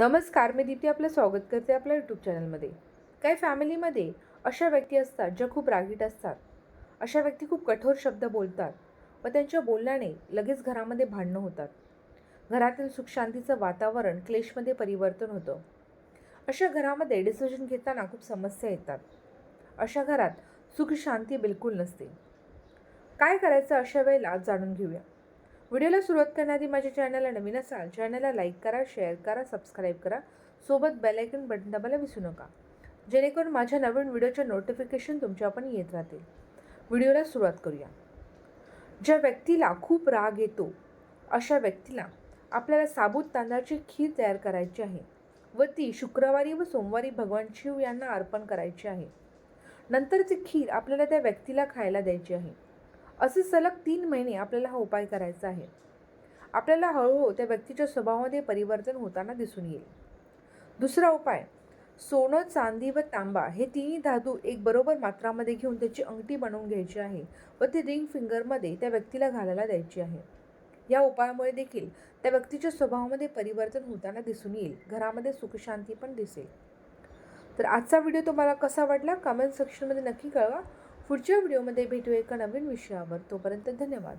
नमस्कार मी दीप्ती आपलं स्वागत करते आपल्या यूट्यूब चॅनलमध्ये काही फॅमिलीमध्ये अशा व्यक्ती असतात ज्या खूप रागीट असतात. अशा व्यक्ती खूप कठोर शब्द बोलतात व त्यांच्या बोलण्याने लगेच घरामध्ये भांडणं होतात. घरातील सुखशांतीचं वातावरण क्लेशमध्ये परिवर्तन होतं. अशा घरामध्ये डिसिजन घेताना खूप समस्या येतात. अशा घरात सुखशांती बिलकुल नसते. काय करायचं अशा वेळेला जाणून घेऊया. व्हिडिओला सुरुवात करण्याआधी माझ्या चॅनलला नवीन असाल चॅनलला लाईक करा शेअर करा सबस्क्राईब करा. सोबत बेलायकन बटन दाबायला विसरू नका. जेणेकरून माझ्या नवीन व्हिडिओच्या नोटिफिकेशन तुमच्या पण येत राहतील. व्हिडिओला सुरुवात करूया. ज्या व्यक्तीला खूप राग येतो अशा व्यक्तीला आपल्याला साबूत तांदळाची खीर तयार करायची आहे व ती शुक्रवारी व सोमवारी भगवान शिव यांना अर्पण करायची आहे. नंतर ती खीर आपल्याला त्या व्यक्तीला खायला द्यायची आहे. असे सलग तीन महिने आपल्याला हा उपाय करायचा आहे. आपल्याला हळूहळू त्या व्यक्तीच्या स्वभावामध्ये परिवर्तन होताना दिसून येईल. दुसरा उपाय सोनं चांदी व तांबा हे तिन्ही धातू एक बरोबर मात्रामध्ये घेऊन त्याची अंगठी बनवून घ्यायची आहे व ती रिंग फिंगरमध्ये त्या व्यक्तीला घालायला द्यायची आहे. या उपायामुळे देखील त्या व्यक्तीच्या स्वभावामध्ये परिवर्तन होताना दिसून येईल. घरामध्ये सुखशांती पण दिसेल. तर आजचा व्हिडिओ तुम्हाला कसा वाटला? कमेंट सेक्शनमध्ये नक्की कळवा. पुढच्या व्हिडिओमध्ये भेटू एका नवीन विषयावर. तोपर्यंत धन्यवाद.